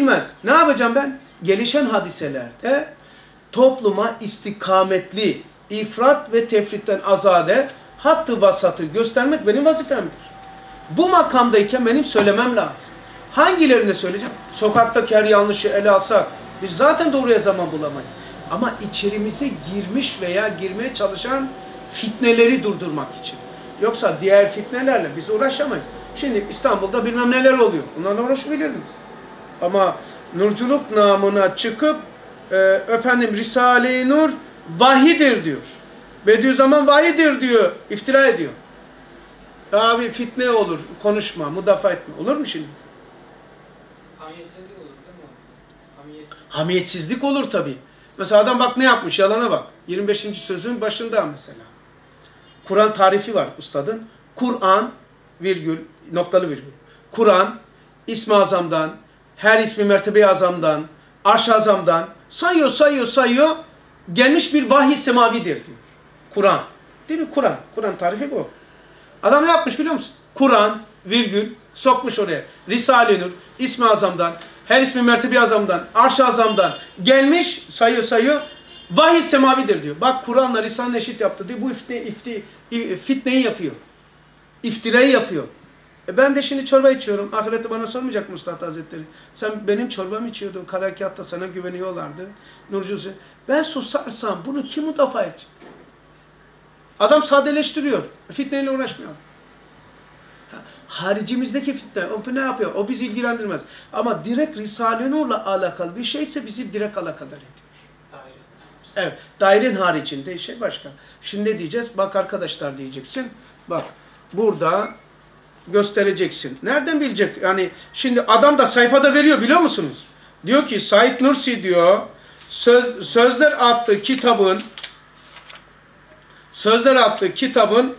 bilmez. Ne yapacağım ben? Gelişen hadiselerde topluma istikametli, ifrat ve tefritten azade, hattı vasatı göstermek benim vazifemdir. Bu makamdayken benim söylemem lazım. Hangilerini söyleyeceğim? Sokaktaki her yanlışı ele alsak biz zaten doğruya zaman bulamayız. Ama içerimize girmiş veya girmeye çalışan fitneleri durdurmak için. Yoksa diğer fitnelerle biz uğraşamayız. Şimdi İstanbul'da bilmem neler oluyor. Bunlarla uğraşabilir miyiz? Ama nurculuk namına çıkıp e, efendim Risale-i Nur vahidir diyor. Bediüzzaman vahidir diyor. iftira ediyor. Abi fitne olur. Konuşma, müdafaa etme. Olur mu şimdi? Hamiyetsizlik olur değil mi? Hamiyet. Hamiyetsizlik olur tabi. Mesela adam bak ne yapmış yalana bak. 25. sözün başında mesela. Kur'an tarifi var ustadın. Kur'an virgül noktalı virgül. Kur'an ismi azamdan, her ismi mertebe azamdan, arş azamdan sayıyor sayıyor sayıyor gelmiş bir vahiy semavidir diyor. Kur'an. Değil mi? Kur'an. Kur'an tarifi bu. Adam ne yapmış biliyor musun? Kur'an virgül sokmuş oraya. Risale-i Nur ismi azamdan, her ismi mertebe azamdan, arş azamdan gelmiş sayıyor sayıyor. Vahiy semavidir diyor. Bak Kur'an'la Risale eşit yaptı diyor. Bu ifte, ifti, fitneyi yapıyor. İftirayı yapıyor. E ben de şimdi çorba içiyorum. Ahirette bana sormayacak mı Üstad Hazretleri? Sen benim çorbamı içiyordun. Karakatta sana güveniyorlardı. Nurcusu. Ben susarsam bunu kim müdafaa edecek? Adam sadeleştiriyor. Fitneyle uğraşmıyor. Haricimizdeki fitne, o ne yapıyor? O bizi ilgilendirmez. Ama direkt Risale-i Nur'la alakalı bir şeyse bizi direkt alakadar ediyor. Evet, dairenin haricinde şey başka. Şimdi ne diyeceğiz? Bak arkadaşlar diyeceksin. Bak, burada göstereceksin. Nereden bilecek? Yani şimdi adam da sayfada veriyor biliyor musunuz? Diyor ki Said Nursi diyor, Söz, Sözler adlı kitabın Sözler adlı kitabın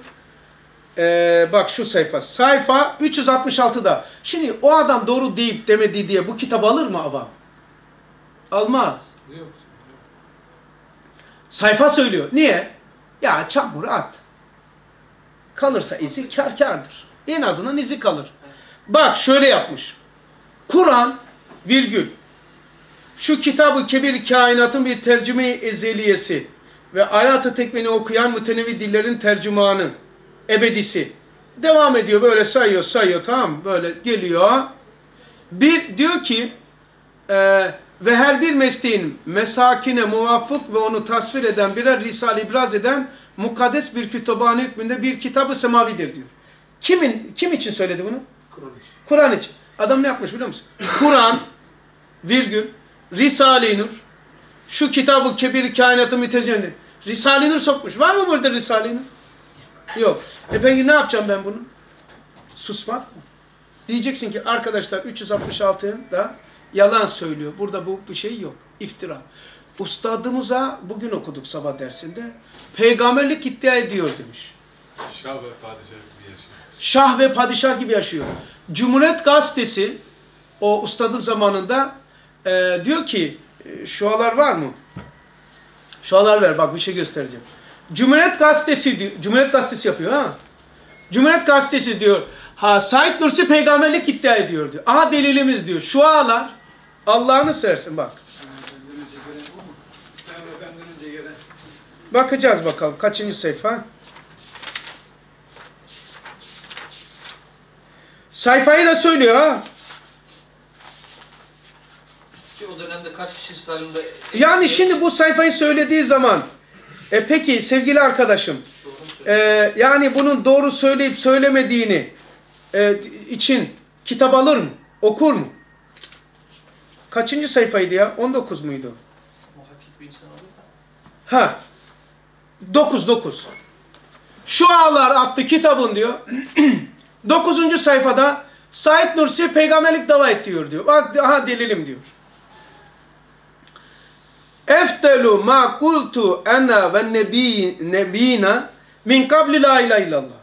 ee, bak şu sayfa. Sayfa 366'da. Şimdi o adam doğru deyip demedi diye bu kitabı alır mı avam? Almaz. Yok. Sayfa söylüyor. Niye? Ya çamur at. Kalırsa izi kar kardır. En azından izi kalır. Bak şöyle yapmış. Kur'an virgül. Şu kitabı kebir kainatın bir tercüme ezeliyesi ve ayat-ı tekvini okuyan mütenevi dillerin tercümanı ebedisi. Devam ediyor böyle sayıyor sayıyor tamam Böyle geliyor. Bir diyor ki e, ve her bir mesleğin mesakine muvafık ve onu tasvir eden birer risale ibraz eden mukaddes bir kütüphane hükmünde bir kitabı semavidir diyor. Kimin kim için söyledi bunu? Kur'an için. Kur'an için. Adam ne yapmış biliyor musun? Kur'an virgül Risale-i Nur şu kitabı kebir kainatı mütercemini Risale-i Nur sokmuş. Var mı burada Risale-i Nur? Yok. E peki ne yapacağım ben bunu? Susmak mı? Diyeceksin ki arkadaşlar 366'da yalan söylüyor. Burada bu bir şey yok. İftira. Ustadımıza bugün okuduk sabah dersinde. Peygamberlik iddia ediyor demiş. Şah ve padişah gibi yaşıyor. Şah ve padişah gibi yaşıyor. Cumhuriyet Gazetesi o ustadın zamanında e, diyor ki e, şualar var mı? Şualar ver bak bir şey göstereceğim. Cumhuriyet Gazetesi diyor. Cumhuriyet Gazetesi yapıyor ha. Cumhuriyet Gazetesi diyor. Ha Said Nursi peygamberlik iddia ediyor diyor. Aha delilimiz diyor. Şualar Allah'ını seversin bak. Bakacağız bakalım kaçıncı sayfa. Sayfayı da söylüyor ha. Ki o dönemde kaç kişi Salim'de... Yani şimdi bu sayfayı söylediği zaman e peki sevgili arkadaşım e, yani bunun doğru söyleyip söylemediğini e, için kitap alır mı? Okur mu? Kaçıncı sayfaydı ya? 19 muydu? Ha. 9 9. Şu ağlar attı kitabın diyor. 9. sayfada Said Nursi peygamberlik dava et diyor diyor. Bak aha delilim diyor. Eftelu ma kultu ana ve nebi nebina min kabli la ilahe illallah.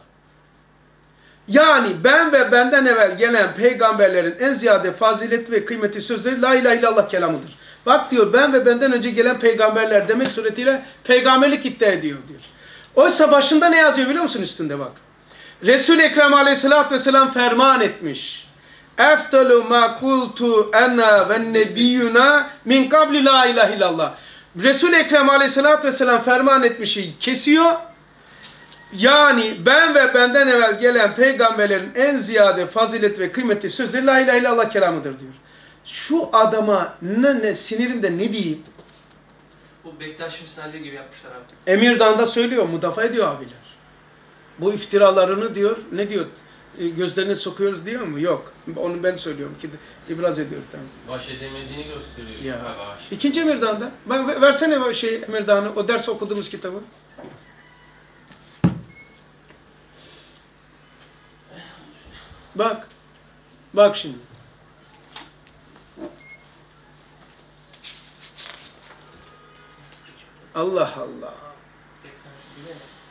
Yani ben ve benden evvel gelen peygamberlerin en ziyade faziletli ve kıymetli sözleri la ilahe illallah kelamıdır. Bak diyor ben ve benden önce gelen peygamberler demek suretiyle peygamberlik iddia ediyor diyor. Oysa başında ne yazıyor biliyor musun üstünde bak. Resul-i Ekrem aleyhissalatü vesselam ferman etmiş. Eftalu ma kultu ena ve nebiyyuna min kabli la ilahe illallah. Resul-i Ekrem aleyhissalatü vesselam ferman etmişi kesiyor. Yani ben ve benden evvel gelen peygamberlerin en ziyade fazilet ve kıymetli sözleri la ilahe illallah kelamıdır diyor. Şu adama ne, ne sinirimde ne diyeyim? Bu Bektaş misali gibi yapmışlar abi. Emirdan'da söylüyor, mudafa ediyor abiler. Bu iftiralarını diyor, ne diyor? E, Gözlerine sokuyoruz diyor mu? Yok. Onu ben söylüyorum ki ibraz ediyor tamam. Baş edemediğini gösteriyor. Ya. Aşık. İkinci Emirdan'da. Ver- versene o şey Emirdan'ı, o ders okuduğumuz kitabı. Bak. Bak şimdi. Allah Allah.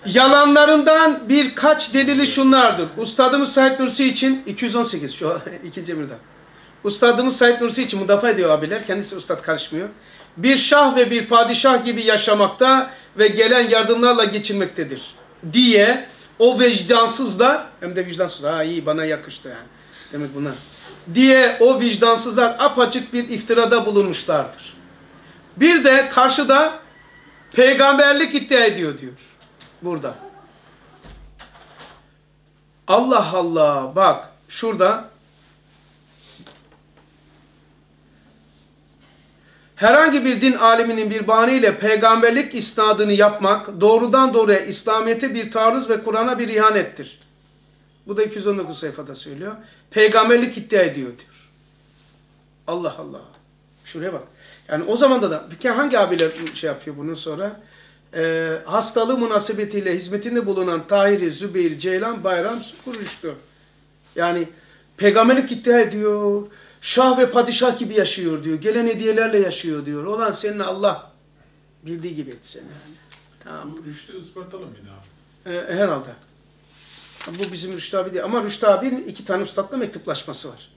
Yalanlarından birkaç delili şunlardır. Ustadımız Said Nursi için 218 şu ikinci emirden. Ustadımız Said Nursi için müdafaa ediyor abiler. Kendisi ustad karışmıyor. Bir şah ve bir padişah gibi yaşamakta ve gelen yardımlarla geçinmektedir. Diye o vicdansızlar hem de vicdansız ha iyi bana yakıştı yani. Demek buna. Diye o vicdansızlar apaçık bir iftirada bulunmuşlardır. Bir de karşıda peygamberlik iddia ediyor diyor. Burada. Allah Allah bak şurada herhangi bir din aliminin bir bahaneyle peygamberlik isnadını yapmak doğrudan doğruya İslamiyet'e bir taarruz ve Kur'an'a bir ihanettir. Bu da 219 sayfada söylüyor. Peygamberlik iddia ediyor diyor. Allah Allah. Şuraya bak. Yani o zamanda da peki hangi abiler şey yapıyor bunun sonra? Ee, hastalığı münasebetiyle hizmetinde bulunan Tahiri, Zübeyir, Ceylan, Bayram, Sukur Rüştü. Yani peygamberlik iddia ediyor. Şah ve padişah gibi yaşıyor diyor. Gelen hediyelerle yaşıyor diyor. Olan senin Allah bildiği gibi etti seni. Tamam. Bu Rüştü Ispartalı mıydı abi? Ee, herhalde. Bu bizim Rüştü abi değil. Ama Rüştü abinin iki tane üstadla mektuplaşması var.